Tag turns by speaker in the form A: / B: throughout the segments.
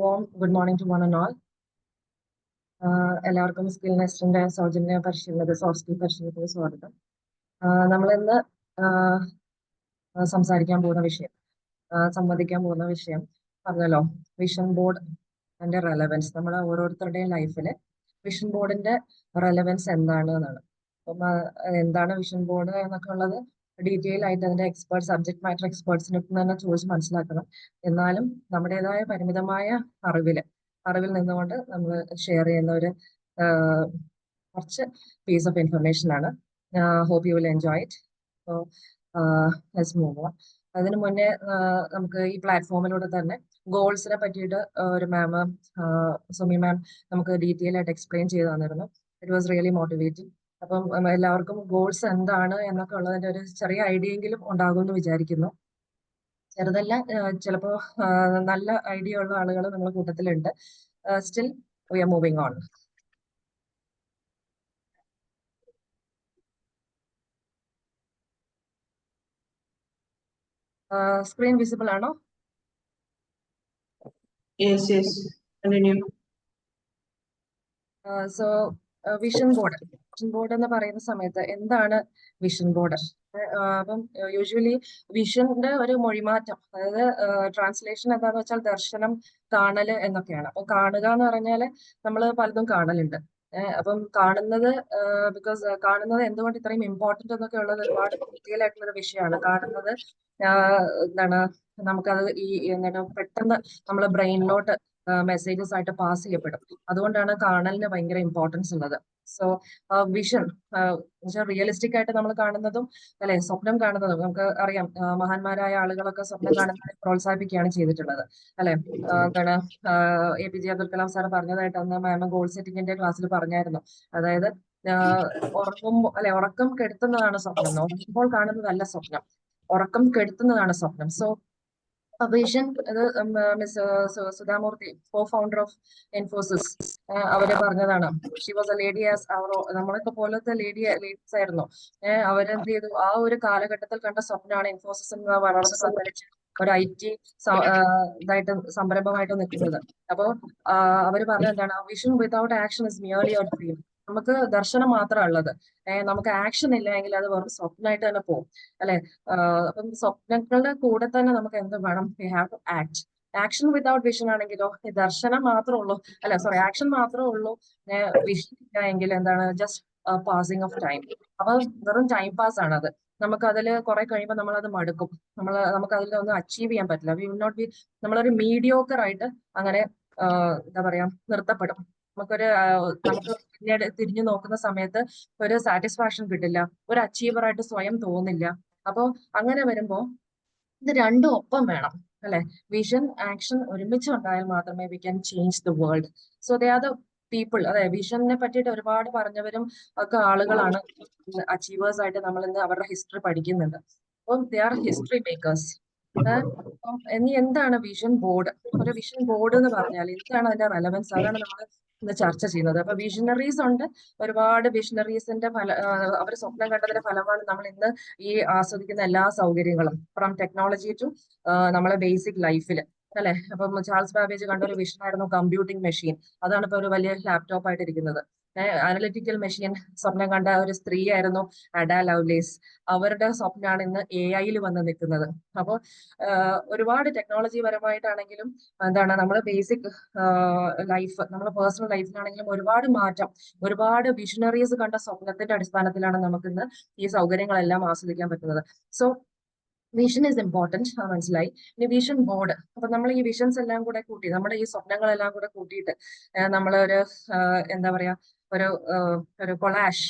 A: warm good morning to one and all എല്ലാവർക്കും skill നെസ്റ്റിന്റെ സൗജന്യ പരിശീലനത്തിൽ സോഫ്റ്റ് സ്കിൽ പരിശീലനത്തിന് സ്വാഗതം. നമ്മളിന്ന് സംസാരിക്കാൻ പോകുന്ന വിഷയം സംവദിക്കാൻ പോകുന്ന വിഷയം പറഞ്ഞല്ലോ. വിഷൻ ബോർഡ് അതിന്റെ റെലവൻസ് നമ്മുടെ ഓരോരുത്തരുടെയും ലൈഫിൽ വിഷൻ ബോർഡിന്റെ റെലവൻസ് എന്താണ് എന്നാണ്. അപ്പം എന്താണ് വിഷൻ ബോർഡ് എന്നൊക്കെ ഉള്ളത്? ഡീറ്റെയിൽ ആയിട്ട് അതിന്റെ എക്സ്പേർട്ട് സബ്ജക്ട് മാറ്റർ എക്സ്പേർട്സിനെ തന്നെ ചോദിച്ച് മനസ്സിലാക്കണം. എന്നാലും നമ്മുടേതായ പരിമിതമായ അറിവിൽ അറിവിൽ നിന്നുകൊണ്ട് നമ്മൾ ഷെയർ ചെയ്യുന്ന ഒരു കുറച്ച് പീസ് ഓഫ് ഇൻഫർമേഷൻ ആണ്. Hope you will enjoy it so move അതിനു മുന്നേ നമുക്ക് ഈ പ്ലാറ്റ്ഫോമിലൂടെ തന്നെ ഗോൾസിനെ പറ്റിയിട്ട് ഒരു മാം സുമി മാം നമുക്ക് ഡീറ്റെയിൽ ആയിട്ട് എക്സ്പ്ലെയിൻ ചെയ്ത് തന്നിരുന്നു. ഇറ്റ് വാസ് റിയലി മോട്ടിവേറ്റിംഗ് അപ്പം എല്ലാവർക്കും ഗോൾസ് എന്താണ് എന്നൊക്കെ ഉള്ളതിന്റെ ഒരു ചെറിയ ഐഡിയ എങ്കിലും ഉണ്ടാകുമെന്ന് വിചാരിക്കുന്നു. ചെറുതല്ല ചിലപ്പോൾ ചിലപ്പോ നല്ല ഐഡിയ ഉള്ള ആളുകൾ നമ്മുടെ കൂട്ടത്തിലുണ്ട്. Still we are moving on. Screen visible ആണോ. So vision board. Vision board എന്ന് പറയുന്ന സമയത്ത് എന്താണ് വിഷൻ ബോർഡ് അപ്പം യൂഷ്വലി വിഷന്റെ ഒരു മൊഴിമാറ്റം അതായത് ട്രാൻസ്ലേഷൻ എന്താന്ന് വെച്ചാൽ ദർശനം കാണൽ എന്നൊക്കെയാണ്. അപ്പൊ കാണുക എന്ന് പറഞ്ഞാൽ നമ്മൾ പലതും കാണലുണ്ട്. അപ്പം കാണുന്നത് ബിക്കോസ് കാണുന്നത് എന്തുകൊണ്ട് ഇത്രയും ഇമ്പോർട്ടന്റ് എന്നൊക്കെ ഉള്ളത് ഒരുപാട് ഡീറ്റെയിൽ ആയിട്ടുള്ള ഒരു വിഷയമാണ്. കാണുന്നത് എന്താണ് നമുക്കത് ഈ എന്താണ് പെട്ടെന്ന് നമ്മളെ ബ്രെയിനിലോട്ട് മെസ്സേജസ് ആയിട്ട് പാസ് ചെയ്യപ്പെടും. അതുകൊണ്ടാണ് കാണലിന് ഭയങ്കര ഇമ്പോർട്ടൻസ് ഉള്ളത്. സോ വിഷൻ റിയലിസ്റ്റിക് ആയിട്ട് നമ്മൾ കാണുന്നതും അല്ലെ സ്വപ്നം കാണുന്നതും നമുക്ക് അറിയാം മഹാന്മാരായ ആളുകളൊക്കെ സ്വപ്നം കാണുന്നതിനെ പ്രോത്സാഹിപ്പിക്കുകയാണ് ചെയ്തിട്ടുള്ളത്. അല്ലെ? എന്താണ് A P J Abdul Kalam sir പറഞ്ഞതായിട്ട് അന്ന് മാം ഗോൾ സെറ്റിംഗിന്റെ ക്ലാസ്സിൽ പറഞ്ഞായിരുന്നു. അതായത് ഉറങ്ങും അല്ലെ ഉറക്കം കെടുത്തുന്നതാണ് സ്വപ്നം. ഉറങ്ങുമ്പോൾ കാണുന്നതല്ല സ്വപ്നം. ഉറക്കം കെടുത്തുന്നതാണ് സ്വപ്നം. സോ അത് miss Sudha Murthy co founder of Infosys അവർ പറഞ്ഞതാണ്. She was a lady as അവർ നമ്മളൊക്കെ പോലത്തെ ലേഡി ലേഡീസ് ആയിരുന്നു. അവരെന്ത് ചെയ്തു? ആ ഒരു കാലഘട്ടത്തിൽ കണ്ട സ്വപ്നമാണ് ഇൻഫോസിസ് എന്ന് വളർന്ന് സംഭരിച്ച് ഒരു ഐ ടി ഇതായിട്ട് സംരംഭമായിട്ട് നിൽക്കുന്നത്. അപ്പോ ആഹ് അവർ പറഞ്ഞ എന്താണ്? Vision without action is merely our dream നമുക്ക് ദർശനം മാത്രമാണ് ഉള്ളത്. നമുക്ക് ആക്ഷൻ ഇല്ലെങ്കിൽ അത് വെറും സ്വപ്നമായിട്ട് തന്നെ പോകും അല്ലെ? അപ്പം സ്വപ്നങ്ങളുടെ കൂടെ തന്നെ നമുക്ക് എന്ത് വേണം? We have to act action without vision ആണെങ്കിലോ ദർശനം മാത്രമേ ഉള്ളൂ. അല്ല സോറി ആക്ഷൻ മാത്രമേ ഉള്ളൂ. വിഷൻ ഇല്ലെങ്കിൽ എന്താണ്? ജസ്റ്റ് പാസിംഗ് ഓഫ് ടൈം അപ്പൊ വെറും ടൈം പാസ് ആണ് അത്. നമുക്ക് അതിൽ കുറെ കഴിയുമ്പോൾ നമ്മൾ അത് മടുക്കും. നമ്മൾ നമുക്ക് അതിൽ ഒന്നും അച്ചീവ് ചെയ്യാൻ പറ്റില്ല. വി വിൽ നോട്ട് ബി നമ്മളൊരു മീഡിയോക്കർ ആയിട്ട് അങ്ങനെ എന്താ പറയാ നിർത്തപ്പെടും. നമുക്കൊരു നമുക്ക് പിന്നീട് തിരിഞ്ഞു നോക്കുന്ന സമയത്ത് ഒരു സാറ്റിസ്ഫാക്ഷൻ കിട്ടില്ല. ഒരു അച്ചീവർ ആയിട്ട് സ്വയം തോന്നില്ല. അപ്പോ അങ്ങനെ വരുമ്പോ ഇത് രണ്ടും ഒപ്പം വേണം അല്ലെ? വിഷൻ ആക്ഷൻ ഒരുമിച്ച് ഉണ്ടായാൽ മാത്രമേ we can change the world so they are the people അതെ വിഷനെ പറ്റിയിട്ട് ഒരുപാട് പറഞ്ഞവരും ഒക്കെ ആളുകളാണ് അച്ചീവേഴ്സ് ആയിട്ട് നമ്മൾ ഇന്ന് അവരുടെ ഹിസ്റ്ററി പഠിക്കുന്നുണ്ട്. അപ്പം ദേ ആർ ഹിസ്റ്ററി മേക്കേഴ്സ് ഇനി എന്താണ് വിഷൻ ബോർഡ് ഒരു വിഷൻ ബോർഡ് എന്ന് പറഞ്ഞാൽ എന്താണ് അതിന്റെ റെലവൻസ് അതാണ് നമ്മൾ ചർച്ച ചെയ്യുന്നത്. അപ്പൊ വിഷണറീസ് ഉണ്ട്. ഒരുപാട് വിഷണറീസിന്റെ ഫല അവർ സ്വപ്നം കണ്ടതിന്റെ ഫലമാണ് നമ്മൾ ഇന്ന് ഈ ആസ്വദിക്കുന്ന എല്ലാ സൗകര്യങ്ങളും. ഫ്രം ടെക്നോളജി ടു നമ്മളെ ബേസിക് ലൈഫിൽ അല്ലെ? അപ്പം ചാൾസ് ബാബേജ് കണ്ട ഒരു വിഷൻ ആയിരുന്നു കമ്പ്യൂട്ടിംഗ് മെഷീൻ. അതാണ് ഇപ്പൊ ഒരു വലിയ ലാപ്ടോപ്പ് ആയിട്ട് ഇരിക്കുന്നത് അനലിറ്റിക്കൽ മെഷീൻ സ്വപ്നം കണ്ട ഒരു സ്ത്രീ ആയിരുന്നു അഡാ ലവ്ലേസ്. അവരുടെ സ്വപ്നമാണ് ഇന്ന് എ ഐയിൽ വന്ന് നിൽക്കുന്നത്. അപ്പോൾ ഒരുപാട് ടെക്നോളജി പരമായിട്ടാണെങ്കിലും എന്താണ് നമ്മൾ ബേസിക് ലൈഫ് നമ്മുടെ പേഴ്സണൽ ലൈഫിലാണെങ്കിലും ഒരുപാട് മാറ്റം ഒരുപാട് വിഷണറീസ് കണ്ട സ്വപ്നത്തിന്റെ അടിസ്ഥാനത്തിലാണ് നമുക്ക് ഇന്ന് ഈ സൗകര്യങ്ങളെല്ലാം ആസ്വദിക്കാൻ പറ്റുന്നത്. സോ വിഷൻ ഇസ് ഇമ്പോർട്ടന്റ് മനസ്സിലായി? ഇനി വിഷൻ ബോർഡ് അപ്പൊ നമ്മൾ ഈ വിഷൻസ് എല്ലാം കൂടെ കൂട്ടി നമ്മുടെ ഈ സ്വപ്നങ്ങളെല്ലാം കൂടെ കൂട്ടിയിട്ട് നമ്മൾ ഒരു എന്താ പറയാ ഒരു ഒരു കൊളാഷ്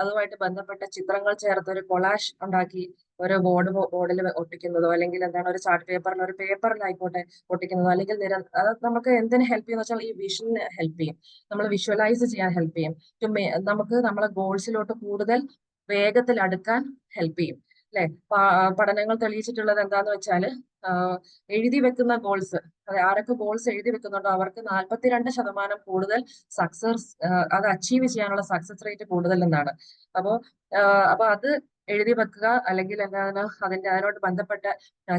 A: അതുമായിട്ട് ബന്ധപ്പെട്ട ചിത്രങ്ങൾ ചേർത്ത് ഒരു കൊളാഷ് ഉണ്ടാക്കി ഒരു ബോർഡ് ബോർഡിൽ ഒട്ടിക്കുന്നതോ അല്ലെങ്കിൽ എന്താണ് ഒരു ചാർട്ട് പേപ്പറിൽ ഒരു പേപ്പറിലായിക്കോട്ടെ ഒട്ടിക്കുന്നതോ അല്ലെങ്കിൽ നിര അത് നമുക്ക് എന്തിനു ഹെൽപ്പ് ചെയ്യുന്ന വെച്ചാൽ ഈ വിഷന് ഹെൽപ്പ് ചെയ്യും. നമ്മൾ വിഷ്വലൈസ് ചെയ്യാൻ ഹെൽപ്പ് ചെയ്യും. നമുക്ക് നമ്മളെ ഗോൾസിലോട്ട് കൂടുതൽ വേഗത്തിൽ അടുക്കാൻ ഹെൽപ്പ് ചെയ്യും. അല്ലെ പഠനങ്ങൾ തെളിയിച്ചിട്ടുള്ളത് എന്താന്ന് വെച്ചാൽ എഴുതി വെക്കുന്ന ഗോൾസ് ആരൊക്കെ ഗോൾസ് എഴുതി വെക്കുന്നുണ്ടോ അവർക്ക് നാൽപ്പത്തിരണ്ട് ശതമാനം കൂടുതൽ സക്സസ് അത് അച്ചീവ് ചെയ്യാനുള്ള സക്സസ് റേറ്റ് കൂടുതൽ എന്നാണ്. അപ്പോ അപ്പൊ അത് എഴുതി വെക്കുക അല്ലെങ്കിൽ എന്താണ് അതിന്റെ അതിനോട് ബന്ധപ്പെട്ട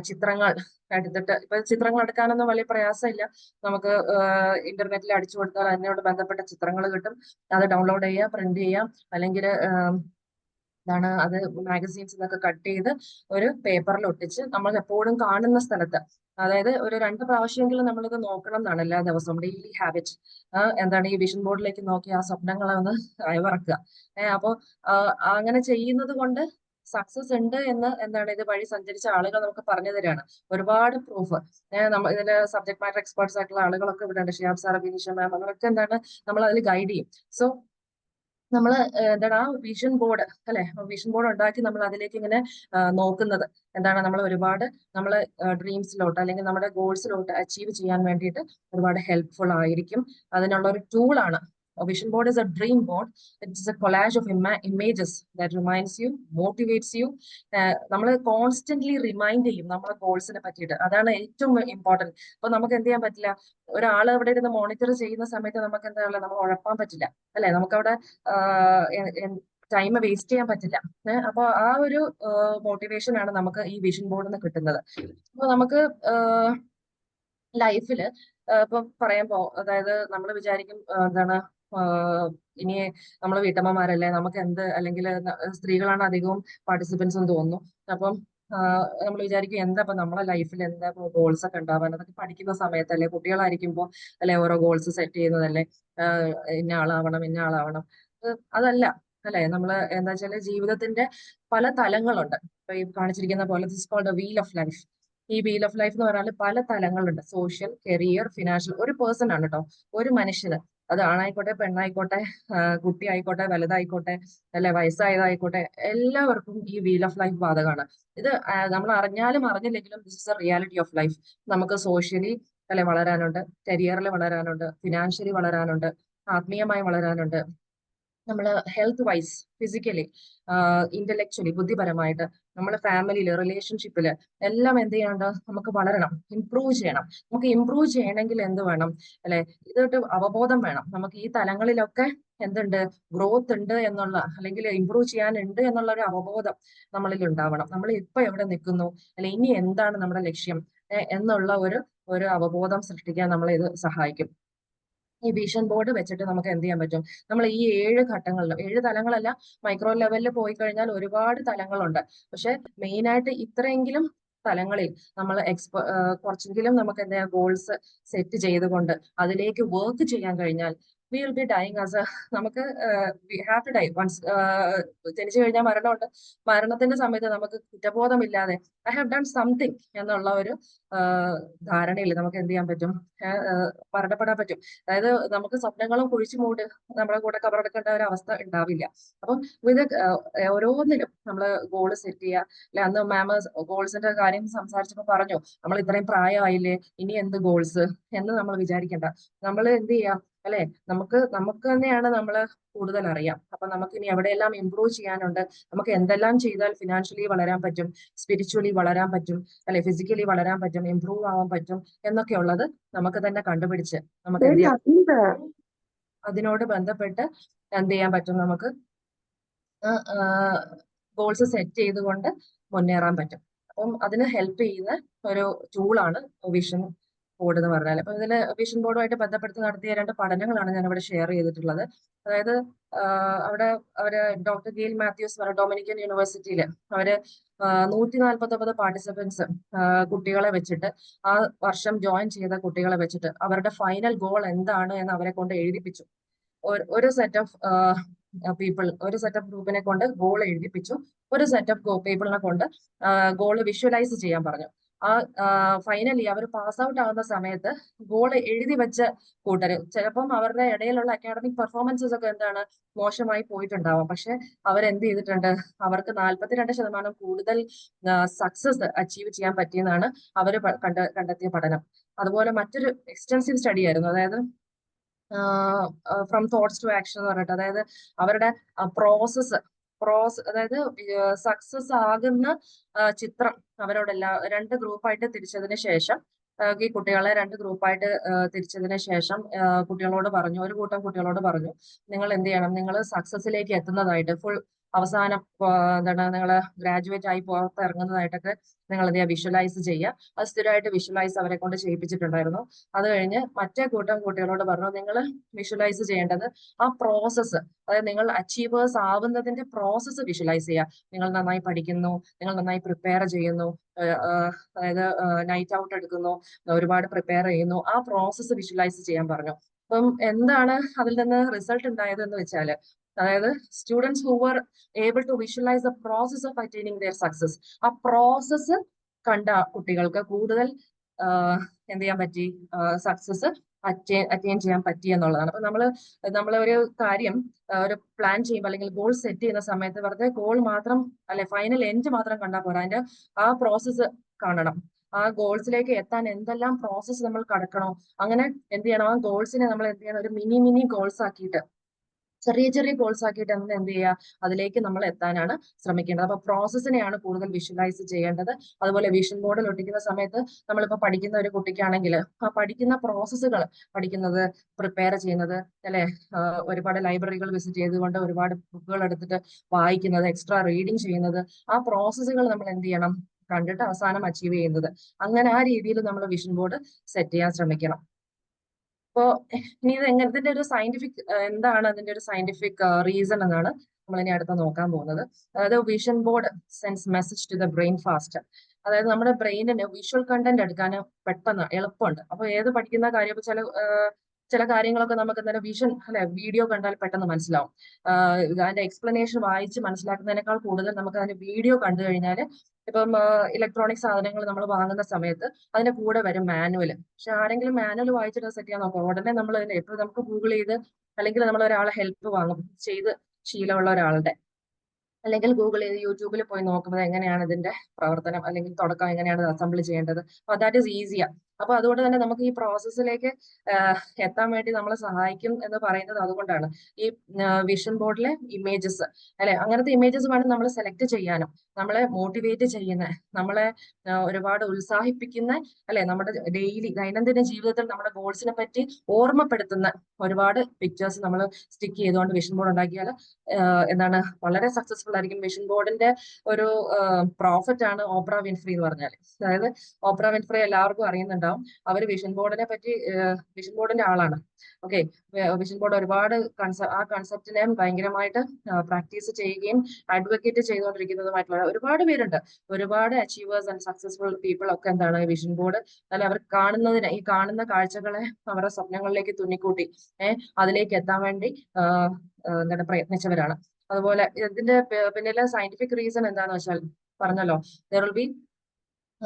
A: ചിത്രങ്ങൾ എടുത്തിട്ട് ഇപ്പൊ ചിത്രങ്ങൾ എടുക്കാനൊന്നും വലിയ പ്രയാസമില്ല. നമുക്ക് ഇന്റർനെറ്റിൽ അടിച്ചു കൊടുത്താൽ അതിനോട് ബന്ധപ്പെട്ട ചിത്രങ്ങൾ കിട്ടും. അത് ഡൗൺലോഡ് ചെയ്യാം പ്രിന്റ് ചെയ്യാം അല്ലെങ്കിൽ എന്താണ് അത് മാഗസീൻസ് നിന്നൊക്കെ കട്ട് ചെയ്ത് ഒരു പേപ്പറിൽ ഒട്ടിച്ച് നമ്മൾ എപ്പോഴും കാണുന്ന സ്ഥലത്ത്. അതായത് ഒരു രണ്ട് പ്രാവശ്യമെങ്കിലും നമ്മളിത് നോക്കണം എന്നാണ് എല്ലാ ദിവസവും. ഡെയിലി ഹാബിറ്റ് എന്താണ് ഈ വിഷൻ ബോർഡിലേക്ക് നോക്കി ആ സ്വപ്നങ്ങളെ ഒന്ന് അയവറക്കുക ഏഹ് അപ്പോ അങ്ങനെ ചെയ്യുന്നത് കൊണ്ട് സക്സസ് ഉണ്ട് എന്ന് എന്താണ് ഇത് വഴി സഞ്ചരിച്ച ആളുകൾ നമുക്ക് പറഞ്ഞു തരാണ് ഒരുപാട് പ്രൂഫ് നമ്മൾ ഇതിന്റെ സബ്ജക്ട് മാറ്റർ എക്സ്പേർട്സ് ആയിട്ടുള്ള ആളുകളൊക്കെ ഇവിടെ ഉണ്ട് ഷിയാബ് സാർ ബിനീഷ മാം അവരൊക്കെ എന്താണ് നമ്മൾ അതിൽ ഗൈഡ് ചെയ്യും. സോ നമ്മൾ എന്താണ് ആ വിഷൻ ബോർഡ് അല്ലെ? വിഷൻ ബോർഡ് ഉണ്ടാക്കി നമ്മൾ അതിലേക്ക് ഇങ്ങനെ നോക്കുന്നത്. എന്താണ് നമ്മൾ ഒരുപാട് നമ്മൾ ഡ്രീംസിലോട്ട് അല്ലെങ്കിൽ നമ്മുടെ ഗോൾസിലോട്ട് അച്ചീവ് ചെയ്യാൻ വേണ്ടിയിട്ട് ഒരുപാട് ഹെൽപ്ഫുൾ ആയിരിക്കും. അതിനുള്ള ഒരു ടൂളാണ് vision board is dream board. Board it's a collage of images that reminds you motivates you. നമ്മൾ കോൺസ്റ്റന്റ്ലി റിമൈൻഡ് ചെയ്യും നമ്മുടെ ഗോൾസിനെ പറ്റിയിട്ട്. അതാണ് ഏറ്റവും ഇമ്പോർട്ടന്റ് അപ്പൊ നമുക്ക് എന്ത് ചെയ്യാൻ പറ്റില്ല? ഒരാൾ അവിടെ ഇരുന്ന് മോണിറ്റർ ചെയ്യുന്ന സമയത്ത് നമുക്ക് എന്താ പറയുക നമ്മൾ ഉഴപ്പാൻ പറ്റില്ല. അല്ലെ? നമുക്കവിടെ ടൈം വേസ്റ്റ് ചെയ്യാൻ പറ്റില്ല. അപ്പോൾ അപ്പൊ ആ ഒരു മോട്ടിവേഷൻ ആണ് നമുക്ക് ഈ വിഷൻ ബോർഡിൽ നിന്ന് കിട്ടുന്നത്. അപ്പൊ നമുക്ക് ലൈഫിൽ ഇപ്പൊ പോ അതായത് നമ്മൾ വിചാരിക്കും എന്താണ് ഇനി നമ്മളെ വീട്ടമ്മമാരല്ലേ നമുക്ക് എന്ത് അല്ലെങ്കിൽ സ്ത്രീകളാണ് അധികവും പാർട്ടിസിപ്പൻസ് എന്ന് തോന്നുന്നു. അപ്പം നമ്മൾ വിചാരിക്കും എന്താ ഇപ്പൊ നമ്മളെ ലൈഫിൽ എന്താ ഇപ്പൊ ഗോൾസ് ഒക്കെ ഉണ്ടാവാൻ അതൊക്കെ പഠിക്കുന്ന സമയത്തല്ലേ കുട്ടികളായിരിക്കുമ്പോ അല്ലെ ഓരോ ഗോൾസ് സെറ്റ് ചെയ്യുന്നതല്ലേ? ഇന്ന ആളാവണം ഇന്ന ആളാവണം. അതല്ല അല്ലെ? നമ്മൾ എന്താ വെച്ചാൽ ജീവിതത്തിന്റെ പല തലങ്ങളുണ്ട്. ഇപ്പൊ ഈ കാണിച്ചിരിക്കുന്ന പോലെ this called wheel of life ഈ വീൽ ഓഫ് ലൈഫ് എന്ന് പറഞ്ഞാൽ പല തലങ്ങളുണ്ട്. സോഷ്യൽ കരിയർ ഫിനാൻഷ്യൽ ഒരു പേഴ്സൺ ആണ് കേട്ടോ. ഒരു മനുഷ്യന്. അത് ആണായിക്കോട്ടെ പെണ്ണായിക്കോട്ടെ കുട്ടി ആയിക്കോട്ടെ വലുതായിക്കോട്ടെ അല്ലെ വയസ്സായതായിക്കോട്ടെ എല്ലാവർക്കും ഈ വീൽ ഓഫ് ലൈഫ് ബാധകമാണ്. ഇത് നമ്മൾ അറിഞ്ഞാലും അറിഞ്ഞില്ലെങ്കിലും this is a reality of life നമുക്ക് സോഷ്യലി അല്ലെ വളരാനുണ്ട് കരിയറിൽ വളരാനുണ്ട് ഫിനാൻഷ്യലി വളരാനുണ്ട് ആത്മീയമായി വളരാനുണ്ട്. നമ്മൾ ഹെൽത്ത് വൈസ് ഫിസിക്കലി ഇന്റലക്ച്വലി ബുദ്ധിപരമായിട്ട് നമ്മുടെ ഫാമിലിയിൽ റിലേഷൻഷിപ്പിൽ എല്ലാം എന്ത് ചെയ്യണ്ട നമുക്ക് വളരണം ഇംപ്രൂവ് ചെയ്യണം. നമുക്ക് ഇംപ്രൂവ് ചെയ്യണമെങ്കിൽ എന്ത് വേണം? അല്ലെ? ഇതൊട്ട് അവബോധം വേണം. നമുക്ക് ഈ തലങ്ങളിലൊക്കെ എന്തുണ്ട്? ഗ്രോത്ത് ഉണ്ട് എന്നുള്ള അല്ലെങ്കിൽ ഇംപ്രൂവ് ചെയ്യാനുണ്ട് എന്നുള്ള ഒരു അവബോധം നമ്മളിൽ ഉണ്ടാവണം. നമ്മൾ ഇപ്പൊ എവിടെ നിൽക്കുന്നു? അല്ലെ? ഇനി എന്താണ് നമ്മുടെ ലക്ഷ്യം? എന്നുള്ള ഒരു ഒരു അവബോധം സൃഷ്ടിക്കാൻ നമ്മളെ ഇത് സഹായിക്കും. ഈ വിഷൻ ബോർഡ് വെച്ചിട്ട് നമുക്ക് എന്ത് ചെയ്യാൻ പറ്റും? നമ്മൾ ഈ ഏഴ് ഘട്ടങ്ങളിലും ഏഴ് തലങ്ങളല്ല മൈക്രോ ലെവലിൽ പോയി കഴിഞ്ഞാൽ ഒരുപാട് തലങ്ങളുണ്ട്. പക്ഷെ മെയിൻ ആയിട്ട് ഇത്രയെങ്കിലും തലങ്ങളിൽ നമ്മൾ എക്സ്പെ കുറച്ചെങ്കിലും നമുക്ക് എന്താ ഗോൾസ് സെറ്റ് ചെയ്തുകൊണ്ട് അതിലേക്ക് വർക്ക് ചെയ്യാൻ കഴിഞ്ഞാൽ we will be dying as a നമുക്ക് we have to die once ജനിച്ചു കഴിഞ്ഞാൽ മരണമുണ്ട്. മരണത്തിന്റെ സമയത്ത് നമുക്ക് കുറ്റബോധമില്ലാതെ ഐ ഹാവ് ഡൺ സംതിങ് എന്നുള്ള ഒരു ധാരണയിൽ നമുക്ക് എന്ത് ചെയ്യാൻ പറ്റും? മരണപ്പെടാൻ പറ്റും. അതായത് നമുക്ക് സ്വപ്നങ്ങളും കുഴിച്ചു മൂട് നമ്മുടെ കൂടെ കവറെടുക്കേണ്ട ഒരു അവസ്ഥ ഉണ്ടാവില്ല. അപ്പം ഇത് ഓരോന്നിലും നമ്മൾ ഗോൾ സെറ്റ് ചെയ്യുക. അല്ലെ അന്ന് മാം ഗോൾസിന്റെ കാര്യം സംസാരിച്ചപ്പോൾ പറഞ്ഞു നമ്മൾ ഇത്രയും പ്രായമായില്ലേ? ഇനി എന്ത് ഗോൾസ് എന്ന് നമ്മൾ വിചാരിക്കേണ്ട. നമ്മൾ എന്ത് ചെയ്യാം അല്ലെ? നമുക്ക് നമുക്ക് തന്നെയാണ് നമ്മൾ കൂടുതൽ അറിയാം. അപ്പൊ നമുക്ക് ഇനി എവിടെയെല്ലാം ഇമ്പ്രൂവ് ചെയ്യാനുണ്ട്. നമുക്ക് എന്തെല്ലാം ചെയ്താൽ ഫിനാൻഷ്യലി വളരാൻ പറ്റും സ്പിരിച്വലി വളരാൻ പറ്റും അല്ലെ ഫിസിക്കലി വളരാൻ പറ്റും ഇമ്പ്രൂവ് ആവാൻ പറ്റും എന്നൊക്കെ ഉള്ളത് നമുക്ക് തന്നെ കണ്ടുപിടിച്ച് നമുക്ക് എന്ത് ചെയ്യാം? അതിനോട് ബന്ധപ്പെട്ട് എന്ത് ചെയ്യാൻ പറ്റും നമുക്ക്? ഗോൾസ് സെറ്റ് ചെയ്തുകൊണ്ട് മുന്നേറാൻ പറ്റും. അപ്പം അതിന് ഹെൽപ്പ് ചെയ്യുന്ന ഒരു ടൂളാണ് വിഷൻ ബോർഡ് എന്ന് പറഞ്ഞാൽ അപ്പൊ ഇതിന് വിഷൻ ബോർഡുമായിട്ട് ബന്ധപ്പെടുത്തി നടത്തിയ രണ്ട് പഠനങ്ങളാണ് ഞാൻ ഇവിടെ ഷെയർ ചെയ്തിട്ടുള്ളത്. അതായത് അവിടെ അവർ ഡോക്ടർ ഗെയിൽ മാത്യൂസ് ഡൊമിനിക്കൻ യൂണിവേഴ്സിറ്റിയിൽ അവർ നൂറ്റി നാൽപ്പത്തി ഒമ്പത് പാർട്ടിസിപ്പൻസ് കുട്ടികളെ വെച്ചിട്ട് ആ വർഷം ജോയിൻ ചെയ്ത കുട്ടികളെ വെച്ചിട്ട് അവരുടെ ഫൈനൽ ഗോൾ എന്താണ് എന്ന് അവരെ കൊണ്ട് എഴുതിപ്പിച്ചു. ഒരു സെറ്റ് ഓഫ് പീപ്പിൾ ഒരു സെറ്റ് ഓഫ് ഗ്രൂപ്പിനെ കൊണ്ട് ഗോൾ എഴുതിപ്പിച്ചു. ഒരു സെറ്റ് ഓഫ് പീപ്പിളിനെ കൊണ്ട് ഗോൾ വിഷ്വലൈസ് ചെയ്യാൻ പറഞ്ഞു. ആ ഫൈനലി അവർ പാസ് ഔട്ട് ആവുന്ന സമയത്ത് ഗോൾ എഴുതി വെച്ച കൂട്ടര് ചിലപ്പം അവരുടെ ഇടയിലുള്ള അക്കാഡമിക് പെർഫോമൻസസ് ഒക്കെ എന്താണ് മോശമായി പോയിട്ടുണ്ടാവാം. പക്ഷെ അവരെന്ത് ചെയ്തിട്ടുണ്ട്? അവർക്ക് നാൽപ്പത്തിരണ്ട് ശതമാനം കൂടുതൽ സക്സസ് അച്ചീവ് ചെയ്യാൻ പറ്റിയെന്നാണ് അവർ കണ്ട കണ്ടെത്തിയ പഠനം. അതുപോലെ മറ്റൊരു എക്സ്റ്റൻസീവ് സ്റ്റഡി ആയിരുന്നു. അതായത് ഫ്രം തോട്ട്സ് ടു ആക്ഷൻ എന്ന് പറഞ്ഞിട്ട്. അതായത് അവരുടെ പ്രോസസ്സ് പ്രോസ് അതായത് സക്സസ് ആകുന്ന ചിത്രം അവരോടെല്ലാ രണ്ട് ഗ്രൂപ്പായിട്ട് തിരിച്ചതിന് ശേഷം ഈ കുട്ടികളെ രണ്ട് ഗ്രൂപ്പായിട്ട് തിരിച്ചതിന് ശേഷം കുട്ടികളോട് പറഞ്ഞു ഒരു കൂട്ടം കുട്ടികളോട് പറഞ്ഞു നിങ്ങൾ എന്ത് ചെയ്യണം നിങ്ങൾ സക്സസിലേക്ക് എത്തുന്നതായിട്ട് ഫുൾ അവസാനം എന്താണ് നിങ്ങൾ ഗ്രാജുവേറ്റ് ആയി പുറത്തിറങ്ങുന്നതായിട്ടൊക്കെ നിങ്ങൾ ചെയ്യുക? വിഷ്വലൈസ് ചെയ്യുക. അത് സ്ഥിരമായിട്ട് വിഷ്വലൈസ് അവരെ കൊണ്ട് ചെയ്യിപ്പിച്ചിട്ടുണ്ടായിരുന്നു. അത് കഴിഞ്ഞ് മറ്റേ കൂട്ടം കുട്ടികളോട് പറഞ്ഞു നിങ്ങൾ വിഷ്വലൈസ് ചെയ്യേണ്ടത് ആ പ്രോസസ്സ് അതായത് നിങ്ങൾ അച്ചീവേഴ്സ് ആവുന്നതിന്റെ പ്രോസസ്സ് വിഷ്വലൈസ് ചെയ്യുക. നിങ്ങൾ നന്നായി പഠിക്കുന്നു നിങ്ങൾ നന്നായി പ്രിപ്പയർ ചെയ്യുന്നു അതായത് നൈറ്റ് ഔട്ട് എടുക്കുന്നു ഒരുപാട് പ്രിപ്പയർ ചെയ്യുന്നു. ആ പ്രോസസ്സ് വിഷ്വലൈസ് ചെയ്യാൻ പറഞ്ഞു. അപ്പം എന്താണ് അതിൽ നിന്ന് റിസൾട്ട് ഉണ്ടായത് എന്ന് വെച്ചാൽ അതായത് students who were able to visualise the process of attaining their success ആ പ്രോസസ്സ് കണ്ട കുട്ടികൾക്ക് കൂടുതൽ എന്ത് ചെയ്യാൻ പറ്റി? സക്സസ് അറ്റൈൻ ചെയ്യാൻ പറ്റി എന്നുള്ളതാണ്. അപ്പൊ നമ്മൾ നമ്മൾ ഒരു കാര്യം ഒരു പ്ലാൻ ചെയ്യുമ്പോൾ അല്ലെങ്കിൽ ഗോൾ സെറ്റ് ചെയ്യുന്ന സമയത്ത് വെറുതെ ഗോൾ മാത്രം അല്ലെ ഫൈനൽ എൻഡ് മാത്രം കണ്ടാൽ പോരാ. അതിന്റെ ആ പ്രോസസ്സ് കാണണം. ആ ഗോൾസിലേക്ക് എത്താൻ എന്തെല്ലാം പ്രോസസ്സ് നമ്മൾ കടക്കണോ? അങ്ങനെ എന്ത് ചെയ്യണം? ആ ഗോൾസിനെ നമ്മൾ എന്ത് ചെയ്യണം? ഒരു മിനി മിനി ഗോൾസ് ആക്കിയിട്ട് ചെറിയ ചെറിയ ഗോൾസ് ആക്കിയിട്ട് നമ്മൾ എന്ത് ചെയ്യുക? അതിലേക്ക് നമ്മൾ എത്താനാണ് ശ്രമിക്കേണ്ടത്. അപ്പൊ പ്രോസസ്സിനെയാണ് കൂടുതൽ വിഷ്വലൈസ് ചെയ്യേണ്ടത്. അതുപോലെ വിഷൻ ബോർഡിൽ ഒട്ടിക്കുന്ന സമയത്ത് നമ്മളിപ്പോ പഠിക്കുന്ന ഒരു കുട്ടിക്കാണെങ്കിൽ ആ പഠിക്കുന്ന പ്രോസസ്സുകൾ പഠിക്കുന്നത് പ്രിപ്പയർ ചെയ്യുന്നത് അല്ലെ? ഒരുപാട് ലൈബ്രറികൾ വിസിറ്റ് ചെയ്തുകൊണ്ട് ഒരുപാട് ബുക്കുകൾ എടുത്തിട്ട് വായിക്കുന്നത് എക്സ്ട്രാ റീഡിങ് ചെയ്യുന്നത്. ആ പ്രോസസ്സുകൾ നമ്മൾ എന്ത് ചെയ്യണം? കണ്ടിട്ട് അവസാനം അച്ചീവ് ചെയ്യുന്നത്. അങ്ങനെ ആ രീതിയിൽ നമ്മൾ വിഷൻ ബോർഡ് സെറ്റ് ചെയ്യാൻ ശ്രമിക്കണം. അപ്പോ ഇനി ഇത് ഒരു സയന്റിഫിക് എന്താണ് അതിന്റെ ഒരു സയന്റിഫിക് റീസൺ എന്നാണ് നമ്മൾ ഇനി അടുത്ത നോക്കാൻ പോകുന്നത്. അതായത് vision board sends message to the brain fast അതായത് നമ്മുടെ ബ്രെയിനിന് വിഷ്വൽ കണ്ടന്റ് എടുക്കാൻ പെട്ടെന്ന് എളുപ്പമുണ്ട്. അപ്പൊ ഏത് പഠിക്കുന്ന കാര്യം ചില ചില കാര്യങ്ങളൊക്കെ നമുക്ക് എന്തായാലും വിഷൻ അല്ലെ വീഡിയോ കണ്ടാൽ പെട്ടെന്ന് മനസ്സിലാവും. അതിന്റെ എക്സ്പ്ലനേഷൻ വായിച്ച് മനസ്സിലാക്കുന്നതിനേക്കാൾ കൂടുതൽ നമുക്ക് അതിന്റെ വീഡിയോ കണ്ടു കഴിഞ്ഞാൽ ഇപ്പം ഇലക്ട്രോണിക് സാധനങ്ങൾ നമ്മൾ വാങ്ങുന്ന സമയത്ത് അതിന്റെ കൂടെ വരും മാനുവൽ പക്ഷെ ആരെങ്കിലും മാനുവൽ വായിച്ചിട്ട് സെറ്റ് ചെയ്യാൻ നോക്കാം ഉടനെ നമ്മൾ ഇപ്പൊ നമുക്ക് ഗൂഗിൾ ചെയ്ത് അല്ലെങ്കിൽ നമ്മൾ ഒരാളെ ഹെൽപ്പ് വാങ്ങും. ചെയ്ത് ശീലമുള്ള ഒരാളുടെ. അല്ലെങ്കിൽ ഗൂഗിൾ ചെയ്ത് യൂട്യൂബിൽ പോയി നോക്കുമ്പോൾ എങ്ങനെയാണ് ഇതിന്റെ പ്രവർത്തനം? അല്ലെങ്കിൽ തുടക്കം എങ്ങനെയാണ് അസംബിൾ ചെയ്യേണ്ടത്? അപ്പൊ ദാറ്റ് ഈസ് ഈസിയാ അപ്പൊ അതുകൊണ്ട് തന്നെ നമുക്ക് ഈ പ്രോസസ്സിലേക്ക് എത്താൻ വേണ്ടി നമ്മളെ സഹായിക്കും എന്ന് പറയുന്നത് അതുകൊണ്ടാണ്. ഈ വിഷൻ ബോർഡിലെ ഇമേജസ് അല്ലെ? അങ്ങനത്തെ ഇമേജസ് വേണം നമ്മൾ സെലക്ട് ചെയ്യാനും. നമ്മളെ മോട്ടിവേറ്റ് ചെയ്യുന്ന നമ്മളെ ഒരുപാട് ഉത്സാഹിപ്പിക്കുന്ന അല്ലെ? നമ്മുടെ ഡെയിലി ദൈനംദിന ജീവിതത്തിൽ നമ്മുടെ ഗോൾസിനെ പറ്റി ഓർമ്മപ്പെടുത്തുന്ന ഒരുപാട് പിക്ചേഴ്സ് നമ്മൾ സ്റ്റിക്ക് ചെയ്തുകൊണ്ട് വിഷൻ ബോർഡ് ഉണ്ടാക്കിയാൽ എന്താണ്? വളരെ സക്സസ്ഫുൾ ആയിരിക്കും. വിഷൻ ബോർഡിന്റെ ഒരു പ്രോഫിറ്റ് ആണ് ഓപ്ര വിൻഫ്രി എന്ന് പറഞ്ഞാൽ അതായത് ഓപ്ര വിൻഫ്രി എല്ലാവർക്കും അറിയുന്നുണ്ടാവും അവർ വിഷൻ ബോർഡിനെ പറ്റി വിഷൻ ബോർഡിന്റെ ആളാണ്. ഓക്കെ വിഷൻ ബോർഡ് ഒരുപാട് ആ കൺസെപ്റ്റിനെ ഭയങ്കരമായിട്ട് പ്രാക്ടീസ് ചെയ്യുകയും അഡ്വക്കേറ്റ് ചെയ്തുകൊണ്ടിരിക്കുന്നതുമായിട്ടുള്ള ഒരുപാട് പേരുണ്ട്. ഒരുപാട് അച്ചീവേഴ്സ് ആൻഡ് സക്സസ്ഫുൾ പീപ്പിൾ ഒക്കെ എന്താണ് വിഷൻ ബോർഡ് അല്ല അവർ കാണുന്നതിന് ഈ കാണുന്ന കാഴ്ചകളെ അവരുടെ സ്വപ്നങ്ങളിലേക്ക് തുന്നിക്കൂട്ടി. ഏഹ് അതിലേക്ക് എത്താൻ വേണ്ടി എന്താണ് പ്രയത്നിച്ചവരാണ്. അതുപോലെ ഇതിന്റെ പിന്നിലെ സയന്റിഫിക് റീസൺ എന്താണെന്ന് വെച്ചാൽ പറഞ്ഞല്ലോ. ദർ വിൽ ബി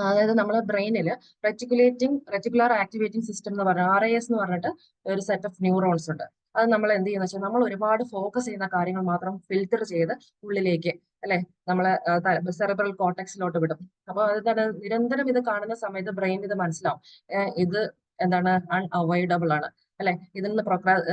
A: അതായത് നമ്മുടെ ബ്രെയിനിൽ റെറ്റിക്കുലേറ്റിംഗ് റെറ്റിക്കുലർ ആക്ടിവേറ്റിംഗ് സിസ്റ്റം എന്ന് പറഞ്ഞ ആർ ഐ എസ് എന്ന് പറഞ്ഞിട്ട് ഒരു സെറ്റ് ഓഫ് ന്യൂറോൺസ് ഉണ്ട്. അത് നമ്മൾ എന്ത് ചെയ്യുന്ന വെച്ചാൽ നമ്മൾ ഒരുപാട് ഫോക്കസ് ചെയ്യുന്ന കാര്യങ്ങൾ മാത്രം ഫിൽറ്റർ ചെയ്ത് ഉള്ളിലേക്ക് അല്ലെ? നമ്മളെ സെറബ്രൽ കോട്ടക്സിലോട്ട് വിടും. അപ്പൊ തന്നെ നിരന്തരം ഇത് കാണുന്ന സമയത്ത് ബ്രെയിൻ ഇത് മനസ്സിലാവും. ഇത് എന്താണ് അൺഅവോയ്ഡബിൾ ആണ്. അല്ലെ? ഇതിൽ നിന്ന്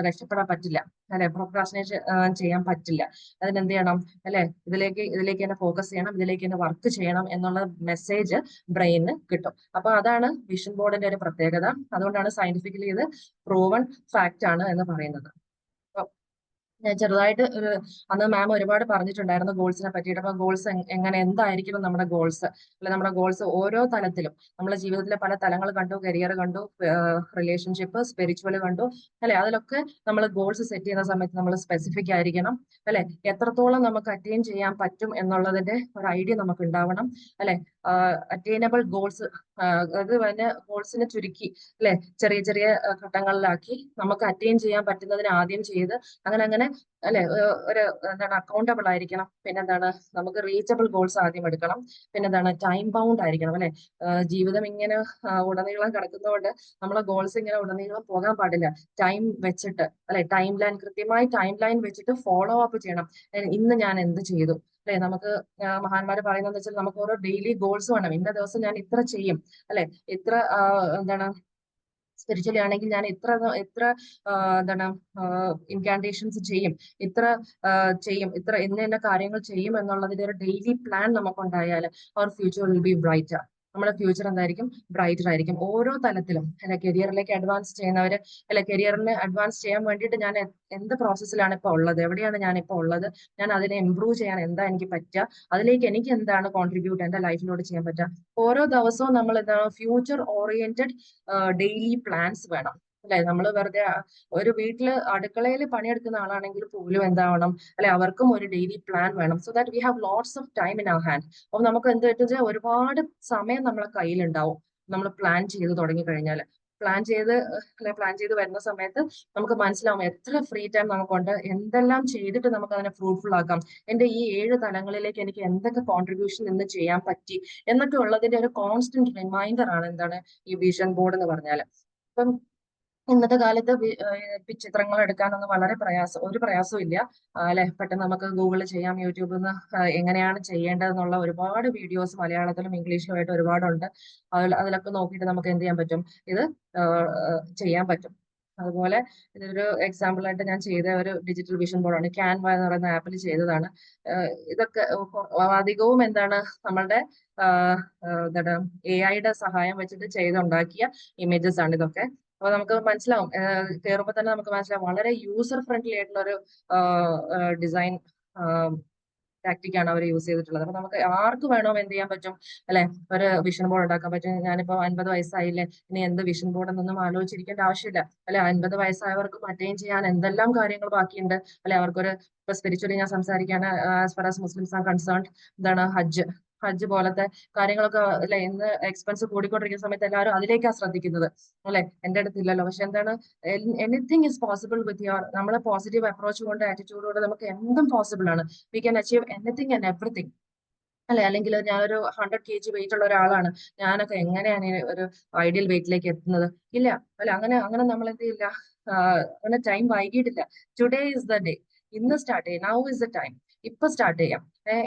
A: രക്ഷപ്പെടാൻ പറ്റില്ല. അല്ലെ? പ്രൊക്രാസിനേഷൻ ചെയ്യാൻ പറ്റില്ല. അതിനെന്ത് ചെയ്യണം അല്ലെ? ഇതിലേക്ക് ഇതിലേക്ക് തന്നെ ഫോക്കസ് ചെയ്യണം. ഇതിലേക്ക് തന്നെ വർക്ക് ചെയ്യണം എന്നുള്ള മെസ്സേജ് ബ്രെയിനിന് കിട്ടും. അപ്പൊ അതാണ് വിഷൻ ബോർഡിന്റെ ഒരു പ്രത്യേകത. അതുകൊണ്ടാണ് സയന്റിഫിക്കലി ഇത് പ്രൂവൺ ഫാക്റ്റ് ആണ് എന്ന് പറയുന്നത്. ചെറുതായിട്ട് ഒരു അന്ന് മാം ഒരുപാട് പറഞ്ഞിട്ടുണ്ടായിരുന്നു ഗോൾസിനെ പറ്റിയിട്ട്. അപ്പൊ ഗോൾസ് എങ്ങനെ എന്തായിരിക്കണം നമ്മുടെ ഗോൾസ് അല്ലെ നമ്മുടെ ഗോൾസ് ഓരോ തലത്തിലും. നമ്മുടെ ജീവിതത്തിലെ പല തലങ്ങൾ കണ്ടു കരിയർ കണ്ടു റിലേഷൻഷിപ്പ് സ്പിരിച്വൽ കണ്ടു അല്ലെ? അതിലൊക്കെ നമ്മൾ ഗോൾസ് സെറ്റ് ചെയ്യുന്ന സമയത്ത് നമ്മൾ സ്പെസിഫിക് ആയിരിക്കണം അല്ലെ? എത്രത്തോളം നമുക്ക് അറ്റൈൻ ചെയ്യാൻ പറ്റും എന്നുള്ളതിന്റെ ഒരു ഐഡിയ നമുക്ക് ഉണ്ടാവണം അല്ലെ? അറ്റൈനബിൾ ഗോൾസ് അത് തന്നെ ഗോൾസിനെ ചുരുക്കി അല്ലെ? ചെറിയ ചെറിയ ഘട്ടങ്ങളിലാക്കി നമുക്ക് അറ്റൈൻ ചെയ്യാൻ പറ്റുന്നതിന് ആദ്യം ചെയ്ത് അങ്ങനെ അങ്ങനെ അല്ലെ? ഒരു എന്താണ് അക്കൗണ്ടബിൾ ആയിരിക്കണം. പിന്നെന്താണ്? നമുക്ക് റീച്ചബിൾ ഗോൾസ് ആദ്യം എടുക്കണം. പിന്നെന്താണ്? ടൈം ബൗണ്ട് ആയിരിക്കണം അല്ലെ? ജീവിതം ഇങ്ങനെ ഉടനീളം കിടക്കുന്നതുകൊണ്ട് നമ്മളെ ഗോൾസ് ഇങ്ങനെ ഉടനീളം പോകാൻ പാടില്ല. ടൈം വെച്ചിട്ട് അല്ലെ? ടൈം ലൈൻ കൃത്യമായി ടൈം ലൈൻ വെച്ചിട്ട് ഫോളോ അപ്പ് ചെയ്യണം. ഇന്ന് ഞാൻ എന്ത് ചെയ്തു? അല്ലെ? നമുക്ക് മഹാന്മാര് പറയുന്നത് വെച്ചാൽ നമുക്ക് ഓരോ ഡെയിലി ഗോൾസ് വേണം. ഇന്ന ദിവസം ഞാൻ ഇത്ര ചെയ്യും. അല്ലെ? ഇത്ര എന്താണ് സ്പിരിച്വലി ആണെങ്കിൽ ഞാൻ എത്ര എത്ര എന്താണ് ഇൻകാന്റേഷൻസ് ചെയ്യും ഇത്ര ചെയ്യും ഇത്ര ഇന്ന കാര്യങ്ങൾ ചെയ്യും എന്നുള്ളതിന്റെ ഒരു daily plan നമുക്കുണ്ടായാൽ our future will be brighter നമ്മുടെ ഫ്യൂച്ചർ എന്തായിരിക്കും? ബ്രൈറ്റർ ആയിരിക്കും. ഓരോ തലത്തിലും അല്ലെ കരിയറിലേക്ക് അഡ്വാൻസ് ചെയ്യുന്നവർ അല്ലെ കരിയറിന് അഡ്വാൻസ് ചെയ്യാൻ വേണ്ടിയിട്ട് ഞാൻ എന്ത് പ്രോസസ്സിലാണ് ഇപ്പോൾ ഉള്ളത്? എവിടെയാണ് ഞാൻ ഇപ്പോൾ ഉള്ളത്? ഞാൻ അതിനെ ഇമ്പ്രൂവ് ചെയ്യാൻ എന്താ എനിക്ക് പറ്റുക അതിലേക്ക് എനിക്ക് എന്താണ് കോൺട്രിബ്യൂട്ട് എന്റെ ലൈഫിനോട് ചെയ്യാൻ പറ്റുക ഓരോ ദിവസവും നമ്മൾ എന്താണ് ഫ്യൂച്ചർ ഓറിയന്റഡ് ഡെയിലി പ്ലാൻസ് വേണം. അല്ലെ? നമ്മൾ വെറുതെ ഒരു വീട്ടിൽ അടുക്കളയിൽ പണിയെടുക്കുന്ന ആളാണെങ്കിൽ പോലും എന്താവണം? അല്ലെ അവർക്കും ഒരു ഡെയിലി പ്ലാൻ വേണം. So that we have lots of time in our hand അപ്പൊ നമുക്ക് എന്ത് പറ്റുന്ന ഒരുപാട് സമയം നമ്മളെ കയ്യിലുണ്ടാവും. നമ്മൾ പ്ലാൻ ചെയ്ത് തുടങ്ങി കഴിഞ്ഞാൽ പ്ലാൻ ചെയ്ത് അല്ലെ പ്ലാൻ ചെയ്ത് വരുന്ന സമയത്ത് നമുക്ക് മനസ്സിലാവും എത്ര ഫ്രീ ടൈം നമുക്കുണ്ട്. എന്തെല്ലാം ചെയ്തിട്ട് നമുക്ക് അതിനെ ഫ്രൂട്ട്ഫുൾ ആക്കാം. എന്റെ ഈ ഏഴ് തലങ്ങളിലേക്ക് എനിക്ക് എന്തൊക്കെ കോൺട്രിബ്യൂഷൻ ഇന്ന് ചെയ്യാൻ പറ്റി? എന്നൊക്കെ ഉള്ളതിന്റെ ഒരു കോൺസ്റ്റന്റ് റിമൈൻഡർ ആണ് എന്താണ് ഈ വിഷൻ ബോർഡ് എന്ന് പറഞ്ഞാൽ അപ്പം ഇന്നത്തെ കാലത്ത് ചിത്രങ്ങൾ എടുക്കാനൊന്നും വളരെ പ്രയാസം ഒരു പ്രയാസവും ഇല്ല. അല്ലെ പെട്ടെന്ന് നമുക്ക് ഗൂഗിളിൽ ചെയ്യാം യൂട്യൂബിൽ നിന്ന് എങ്ങനെയാണ് ചെയ്യേണ്ടതെന്നുള്ള ഒരുപാട് വീഡിയോസ് മലയാളത്തിലും ഇംഗ്ലീഷിലും ആയിട്ട് ഒരുപാടുണ്ട്. അതിൽ അതിലൊക്കെ നോക്കിയിട്ട് നമുക്ക് എന്ത് ചെയ്യാൻ പറ്റും? ഇത് ചെയ്യാൻ പറ്റും. അതുപോലെ ഇതൊരു എക്സാമ്പിൾ ആയിട്ട് ഞാൻ ചെയ്ത ഒരു ഡിജിറ്റൽ വിഷൻ ബോർഡാണ് ക്യാൻവ എന്ന് പറയുന്ന ആപ്പിൽ ചെയ്തതാണ്. ഇതൊക്കെ അധികവും എന്താണ് നമ്മളുടെ എന്താണ് എ ഐയുടെ സഹായം വെച്ചിട്ട് ചെയ്തുണ്ടാക്കിയ ഇമേജസ് ആണ് ഇതൊക്കെ. അപ്പൊ നമുക്ക് മനസ്സിലാവും. കയറുമ്പോൾ തന്നെ നമുക്ക് മനസ്സിലാവും. വളരെ യൂസർ ഫ്രണ്ട്ലി ആയിട്ടുള്ള ഒരു ഡിസൈൻ ടാക്ടിക്കാണ് അവർ യൂസ് ചെയ്തിട്ടുള്ളത്. അപ്പൊ നമുക്ക് ആർക്ക് വേണോ എന്ത് ചെയ്യാൻ പറ്റും? അല്ലെ? ഒരു വിഷൻ ബോർഡ് ഉണ്ടാക്കാൻ പറ്റും. ഞാനിപ്പോ അൻപത് വയസ്സായില്ലേ. ഇനി എന്ത് വിഷൻ ബോർഡ് എന്നൊന്നും ആലോചിച്ചിരിക്കേണ്ട ആവശ്യമില്ല. അല്ലെ? അൻപത് വയസ്സായവർക്ക് അറ്റൈൻ ചെയ്യാൻ എന്തെല്ലാം കാര്യങ്ങൾ ബാക്കിയുണ്ട്? അല്ലെ? അവർക്കൊരു ഇപ്പൊ സ്പിരിച്വലി ഞാൻ സംസാരിക്കാൻ as far as Muslims are concerned എന്താണ് ഹജ്ജ്. ഹജ്ജ് പോലത്തെ കാര്യങ്ങളൊക്കെ അല്ലെ ഇന്ന് എക്സ്പെൻസ് കൂടിക്കൊണ്ടിരിക്കുന്ന സമയത്ത് എല്ലാവരും അതിലേക്കാണ് ശ്രദ്ധിക്കുന്നത് അല്ലെ? എന്റെ അടുത്തില്ലല്ലോ. പക്ഷെ എന്താണ് anything is possible with your നമ്മളെ പോസിറ്റീവ് അപ്രോച്ച് കൊണ്ട് ആറ്റിറ്റ്യൂഡ് കൊണ്ട് നമുക്ക് എന്തും പോസിബിൾ ആണ്. We can achieve anything and everything അല്ലെ? അല്ലെങ്കിൽ ഞാനൊരു ഹൺഡ്രഡ് കെ ജി വെയിറ്റ് ഉള്ള ഒരാളാണ്. ഞാനൊക്കെ എങ്ങനെയാണ് ഒരു ഐഡിയൽ വെയിറ്റിലേക്ക് എത്തുന്നത്? ഇല്ല അല്ല അങ്ങനെ അങ്ങനെ നമ്മൾ എന്ത് ചെയ്യില്ല. അങ്ങനെ ടൈം വൈകിട്ടില്ല ടുഡേ ഇസ് ദ ഡേ ഇന്ന് സ്റ്റാർട്ട് ചെയ്യും. നൗ ഇസ് ദ ടൈം ഇപ്പൊ സ്റ്റാർട്ട് ചെയ്യാം.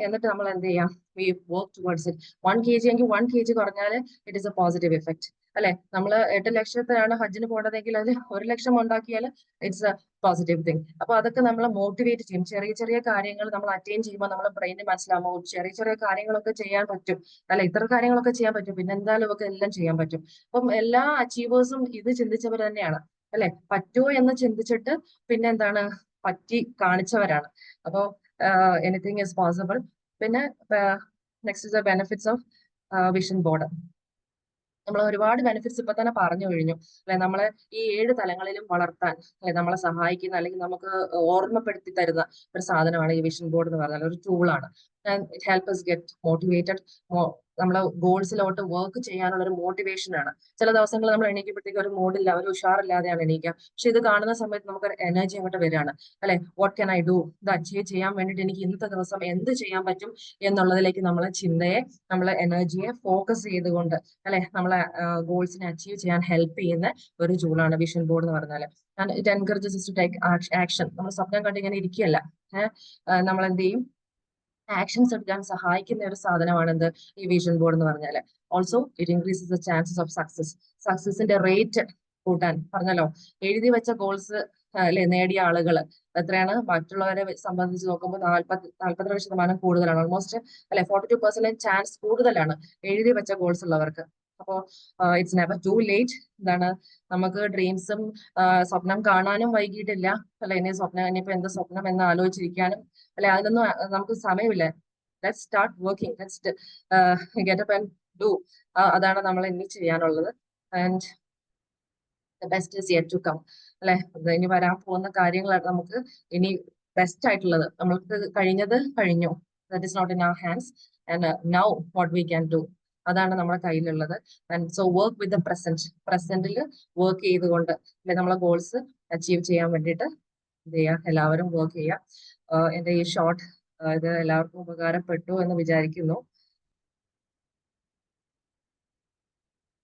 A: എന്നിട്ട് നമ്മൾ എന്ത് ചെയ്യാം? We work towards it one K G എങ്കിൽ വൺ കെ ജി കുറഞ്ഞാൽ it is a positive effect അല്ലെ? നമ്മൾ എട്ട് ലക്ഷത്തിനാണ് ഹജ്ജിന് പോകേണ്ടതെങ്കിൽ അതിൽ ഒരു ലക്ഷം ഉണ്ടാക്കിയാൽ ഇറ്റ്സ് എ പോസിറ്റീവ് തിങ് അപ്പൊ അതൊക്കെ നമ്മൾ മോട്ടിവേറ്റ് ചെയ്യും. ചെറിയ ചെറിയ കാര്യങ്ങൾ നമ്മൾ അറ്റൈൻ ചെയ്യുമ്പോൾ നമ്മുടെ ബ്രെയിനിന് മനസ്സിലാവും ചെറിയ ചെറിയ കാര്യങ്ങളൊക്കെ ചെയ്യാൻ പറ്റും. അല്ലെ ഇത്ര കാര്യങ്ങളൊക്കെ ചെയ്യാൻ പറ്റും. പിന്നെ എന്തായാലും ഒക്കെ എല്ലാം ചെയ്യാൻ പറ്റും. അപ്പം എല്ലാ അച്ചീവേഴ്സും ഇത് ചിന്തിച്ചവർ തന്നെയാണ്. അല്ലെ? പറ്റുമോ എന്ന് ചിന്തിച്ചിട്ട് പിന്നെ എന്താണ്? പറ്റി കാണിച്ചവരാണ്. അപ്പോ എനിത്തിങ് ഇസ് പോസിബിൾ പിന്നെ next is the benefits of vision board നമ്മൾ ഒരുപാട് ബെനിഫിറ്റ്സ് ഇപ്പൊ തന്നെ പറഞ്ഞു കഴിഞ്ഞു. അല്ലെ? നമ്മളെ ഈ ഏഴ് തലങ്ങളിലും വളർത്താൻ അല്ലെ? നമ്മളെ സഹായിക്കുന്ന അല്ലെങ്കിൽ നമുക്ക് ഓർമ്മപ്പെടുത്തി തരുന്ന ഒരു സാധനമാണ് ഈ വിഷൻ ബോർഡ് എന്ന് പറഞ്ഞാൽ ഒരു ടൂളാണ് it help us get motivated നമ്മളെ ഗോൾസിലോട്ട് വർക്ക് ചെയ്യാനുള്ള ഒരു മോട്ടിവേഷൻ ആണ്. ചില ദിവസങ്ങൾ നമ്മൾ എണീക്കുമ്പോഴത്തേക്ക് ഒരു മൂഡില്ല ഒരു ഉഷാറില്ലാതെയാണ് എണീക്കുക പക്ഷെ ഇത് കാണുന്ന സമയത്ത് നമുക്ക് എനർജി അങ്ങോട്ട് വരികയാണ്. അല്ലെ? വാട്ട് ക്യാൻ ഐ ഡു ഇത് അച്ചീവ് ചെയ്യാൻ വേണ്ടിയിട്ട് എനിക്ക് ഇന്നത്തെ ദിവസം എന്ത് ചെയ്യാൻ പറ്റും എന്നുള്ളതിലേക്ക് നമ്മളെ ചിന്തയെ നമ്മളെ എനർജിയെ ഫോക്കസ് ചെയ്തുകൊണ്ട് അല്ലെ? നമ്മളെ ഗോൾസിനെ അച്ചീവ് ചെയ്യാൻ ഹെൽപ്പ് ചെയ്യുന്ന ഒരു ജൂളാണ് വിഷൻ ബോർഡ് എന്ന് പറഞ്ഞാൽ it encourages to take action നമ്മൾ സ്വപ്നം കണ്ടിങ്ങനെ ഇരിക്കുകയല്ല. ഏഹ് നമ്മൾ ചെയ്യും ആക്ഷൻസ് എടുക്കാൻ സഹായിക്കുന്ന ഒരു സാധനമാണ് എന്ത് ഈ വിഷൻ ബോർഡ് എന്ന് പറഞ്ഞാൽ also it increases the chances of success സക്സസിന്റെ rate കൂട്ടാൻ പറഞ്ഞല്ലോ. എഴുതി വെച്ച ഗോൾസ് അല്ലെ നേടിയ ആളുകൾ എത്രയാണ്? മറ്റുള്ളവരെ സംബന്ധിച്ച് നോക്കുമ്പോൾ നാൽപ്പത്തി നാൽപ്പത്തിരണ്ട് ശതമാനം കൂടുതലാണ്. ഓൾമോസ്റ്റ് അല്ലെ ഫോർട്ടി ടു പെർസെന്റേജ് ചാൻസ് കൂടുതലാണ് എഴുതി വെച്ച ഗോൾസ് ഉള്ളവർക്ക്. അപ്പോ ഇറ്റ്സ് നെവർ ടു ലേറ്റ് എന്താണ് നമുക്ക് ഡ്രീംസും സ്വപ്നം കാണാനും വൈകിട്ടില്ല. അല്ലെ? ഇനി സ്വപ്നം ഇനിയിപ്പോ എന്താ സ്വപ്നം എന്ന് ആലോചിച്ചിരിക്കാനും. അല്ലെ? അതിനൊന്നും നമുക്ക് സമയമില്ല. Let start working let's get up and do അതാണ് നമ്മൾ ഇനി ചെയ്യാനുള്ളത്. And best is yet to come അല്ലെ? ഇനി വരാൻ പോകുന്ന കാര്യങ്ങളാണ് നമുക്ക് ഇനി ബെസ്റ്റ് ആയിട്ടുള്ളത്. നമ്മൾക്ക് കഴിഞ്ഞത് കഴിഞ്ഞു. That is not in our hands and now what we can do അതാണ് നമ്മുടെ കയ്യിലുള്ളത്. And so work with the present പ്രസന്റിൽ work ചെയ്തുകൊണ്ട് അല്ലെ നമ്മളെ ഗോൾസ് അച്ചീവ് ചെയ്യാൻ വേണ്ടിയിട്ട് എന്ത് ചെയ്യുക എല്ലാവരും വർക്ക് ചെയ്യാം. എന്റെ ഈ ഷോർട്ട് ഇത് എല്ലാവർക്കും ഉപകാരപ്പെട്ടു എന്ന് വിചാരിക്കുന്നു.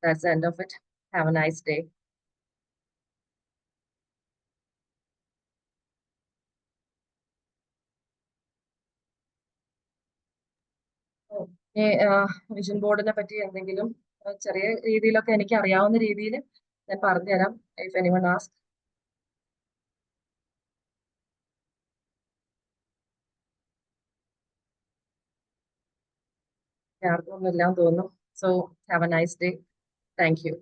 A: That's end of it have a nice day vision ബോർഡിനെ പറ്റി എന്തെങ്കിലും ചെറിയ രീതിയിലൊക്കെ എനിക്ക് അറിയാവുന്ന രീതിയിൽ ഞാൻ പറഞ്ഞുതരാം ഇഫ് എനിവൺ ആസ്ക് ആർക്കും ഒന്നും ഇല്ലാന്ന് തോന്നുന്നു. So have a nice day thank you.